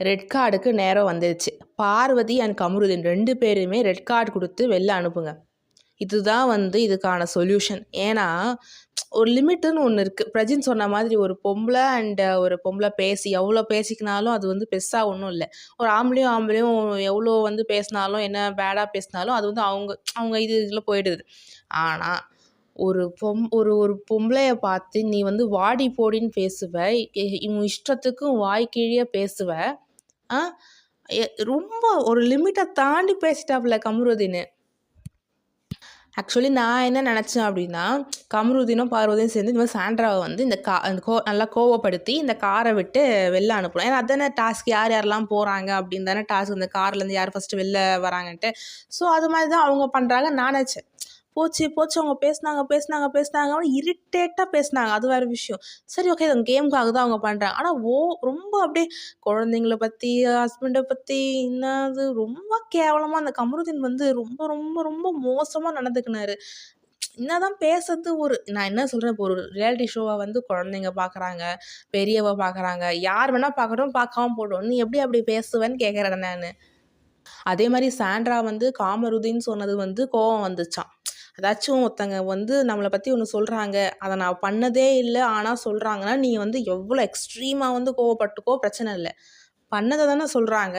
Red கார்டுக்கு நேரம் வந்துருச்சு. பார்வதி அண்ட் கமருதீன் ரெண்டு பேருமே ரெட் கார்டு கொடுத்து வெளில அனுப்புங்க. இதுதான் வந்து இதுக்கான சொல்யூஷன் ஏன்னா ஒரு லிமிட்டுன்னு ஒன்று இருக்குது பிரஜின் சொன்ன மாதிரி ஒரு பொம்பளை அண்ட் ஒரு பொம்பளை பேசி எவ்வளோ பேசிக்கினாலும் அது வந்து பெருசாக ஒன்றும் இல்லை. ஒரு ஆம்பளையும் ஆம்பளையும் எவ்வளோ வந்து பேசினாலும் என்ன பேடாக பேசினாலும் அது வந்து அவங்க அவங்க இது இதில் போயிடுது. ஆனால் ஒரு பொம் ஒரு ஒரு பொம்பளைய பார்த்து நீ வந்து வாடி போடின்னு பேசுவ இ- இவங்க இஷ்டத்துக்கும் வாய் கீழியே பேசுவ ரொம்ப ஒரு லிமிட்டை தாண்டி பேசிட்டாப்புல கமருதீன். ஆக்சுவலி நான் என்ன நினச்சேன் அப்படின்னா கமருதீனும் பார்வதியும் சேர்ந்து இந்த மாதிரி சாண்ட்ராவை வந்து இந்த கா அந்த கோ நல்லா கோவப்படுத்தி இந்த காரை விட்டு வெளில அனுப்பணும். ஏன்னா அதானே டாஸ்க் யார் யாரெல்லாம் போகிறாங்க அப்படின்னு தானே டாஸ்க் இந்த கார்லேருந்து யார் ஃபஸ்ட்டு வெளில வராங்கன்ட்டு. ஸோ அது மாதிரி தான் அவங்க பண்ணுறாங்க நான் நினச்சேன். போச்சு போச்சு அவங்க பேசுனாங்க பேசுனாங்க பேசுனாங்க இரிட்டேட்டாக பேசுனாங்க. அது வேறு விஷயம். சரி ஓகே இது கேமுக்காக தான் அவங்க பண்ணுறாங்க ஆனால் ஓ ரொம்ப அப்படியே குழந்தைங்கள பற்றி ஹஸ்பண்டை பற்றி என்னது ரொம்ப கேவலமாக அந்த கமருதீன் வந்து ரொம்ப ரொம்ப ரொம்ப மோசமாக நடந்துக்கினாரு. என்னதான் பேசுறது ஒரு நான் என்ன சொல்கிறேன் இப்போ ஒரு ரியாலிட்டி ஷோவை வந்து குழந்தைங்க பார்க்குறாங்க பெரியவ பார்க்குறாங்க யார் வேணால் பார்க்கட்டும் பார்க்காம போடும் நீ எப்படி அப்படி பேசுவேன்னு கேட்குறேன் நான். அதே மாதிரி சாண்ட்ரா வந்து காமருதின்னு சொன்னது வந்து கோவம் வந்துச்சான் அதாச்சும் ஒருத்தங்க வந்து நம்மளை பற்றி ஒன்று சொல்கிறாங்க அதை நான் பண்ணதே இல்லை. ஆனால் சொல்கிறாங்கன்னா நீ வந்து எவ்வளோ எக்ஸ்ட்ரீமாக வந்து கோவப்பட்டுக்கோ பிரச்சனை இல்லை. பண்ணதை தானே சொல்கிறாங்க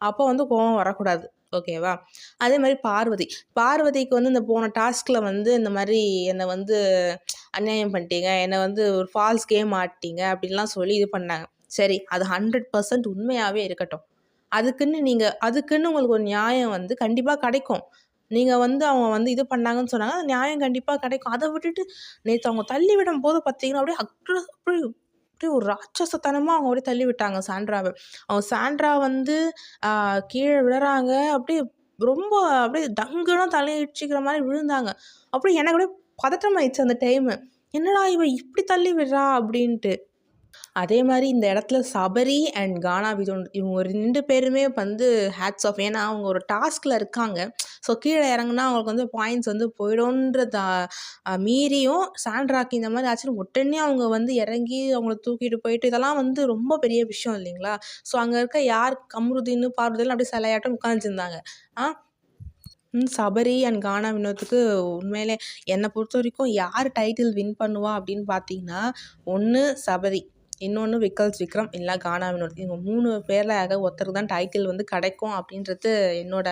அப்போ வந்து கோவம் வரக்கூடாது. ஓகேவா அதே மாதிரி பார்வதி. பார்வதிக்கு வந்து இந்த போன டாஸ்கில் வந்து இந்த மாதிரி என்னை வந்து அநியாயம் பண்ணிட்டீங்க. என்னை வந்து ஒரு ஃபால்ஸ் கேம் ஆட்டிட்டீங்க அப்படின்லாம் சொல்லி இது பண்ணாங்க. சரி அது ஹண்ட்ரட் பர்சன்ட் உண்மையாகவே இருக்கட்டும். அதுக்குன்னு நீங்கள் அதுக்குன்னு உங்களுக்கு ஒரு நியாயம் வந்து கண்டிப்பாக கிடைக்கும். நீங்கள் வந்து அவங்க வந்து இது பண்ணாங்கன்னு சொன்னாங்க. அது நியாயம் கண்டிப்பாக கிடைக்கும். அதை விட்டுட்டு நேற்று அவங்க தள்ளி விடும் போது பார்த்தீங்கன்னா அப்படியே அக்ர அப்படியே அப்படியே ஒரு ராட்சசத்தனமாக அவங்க அப்படியே தள்ளி விட்டாங்க சாண்ட்ராவை. அவங்க சாண்ட்ரா வந்து கீழே விழுறாங்க. அப்படியே ரொம்ப அப்படியே டங்குனா தலையிடிச்சிக்கிற மாதிரி விழுந்தாங்க. அப்படியே எனக்கு அப்படியே பதட்டமாயிடுச்சு அந்த டைமு என்னடா இவன் இப்படி தள்ளி விடுறா அப்படின்ட்டு. அதே மாதிரி இந்த இடத்துல சபரி அண்ட் கானா விதோன் இவங்க ரெண்டு பேருமே வந்து ஹேட்ஸ் ஆஃப் ஏன்னா அவங்க ஒரு டாஸ்கில் இருக்காங்க. ஸோ கீழே இறங்குனா அவங்களுக்கு வந்து பாயிண்ட்ஸ் வந்து போயிடும்ன்றத மீறியும் சாண்ட்ராக்கு இந்த மாதிரி ஆச்சுன்னு உடனே அவங்க வந்து இறங்கி அவங்கள தூக்கிட்டு போயிட்டு இதெல்லாம் வந்து ரொம்ப பெரிய விஷயம் இல்லைங்களா? ஸோ அங்கே இருக்க யார் கம்ருதின்னு பார்வதின்னு அப்படியே சிலையாட்டம் உட்காந்துருந்தாங்க ஆ சபரி அண்ட் கானா வினோத்துக்கு உண்மையிலே என்னை பொறுத்த வரைக்கும் யார் டைட்டில் வின் பண்ணுவா அப்படின்னு பார்த்தீங்கன்னா ஒன்று சபரி. இன்னொன்று விக்கல்ஸ் விக்ரம் இல்லை கானா வினோத். இவங்க மூணு பேரில் யாராவது ஒருத்தருக்கு தான் டைட்டில் வந்து கிடைக்கும் அப்படின்றது என்னோட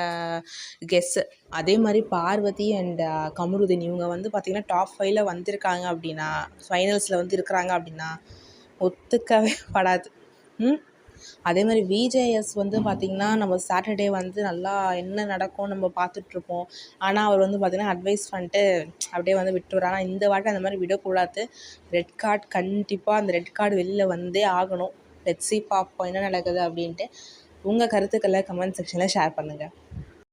கெஸ்ஸு அதே மாதிரி பார்வதி அண்ட் கமருதீன் இவங்க வந்து பார்த்திங்கன்னா டாப் ஃபைவ்ல வந்திருக்காங்க அப்படின்னா ஃபைனல்ஸில் வந்து இருக்கிறாங்க அப்படின்னா ஒத்துக்கவே படாது. ம்? அதே மாதிரி விஜேஎஸ் வந்து பார்த்திங்கன்னா நம்ம சாட்டர்டே வந்து நல்லா என்ன நடக்கும் நம்ம பார்த்துட்ருப்போம் ஆனால் அவர் வந்து பார்த்திங்கன்னா அட்வைஸ் பண்ணிட்டு அப்படியே வந்து விட்டுறாரு ஆனால் இந்த வாட்டி அந்த மாதிரி விடக்கூடாது. ரெட் கார்டு கண்டிப்பாக அந்த ரெட் கார்டு வெளியில் வந்தே ஆகணும். லெட்ஸி பார்ப்போம் என்ன நடக்குது அப்படின்ட்டு உங்கள் கருத்துக்களை கமெண்ட் செக்ஷனில் ஷேர் பண்ணுங்கள்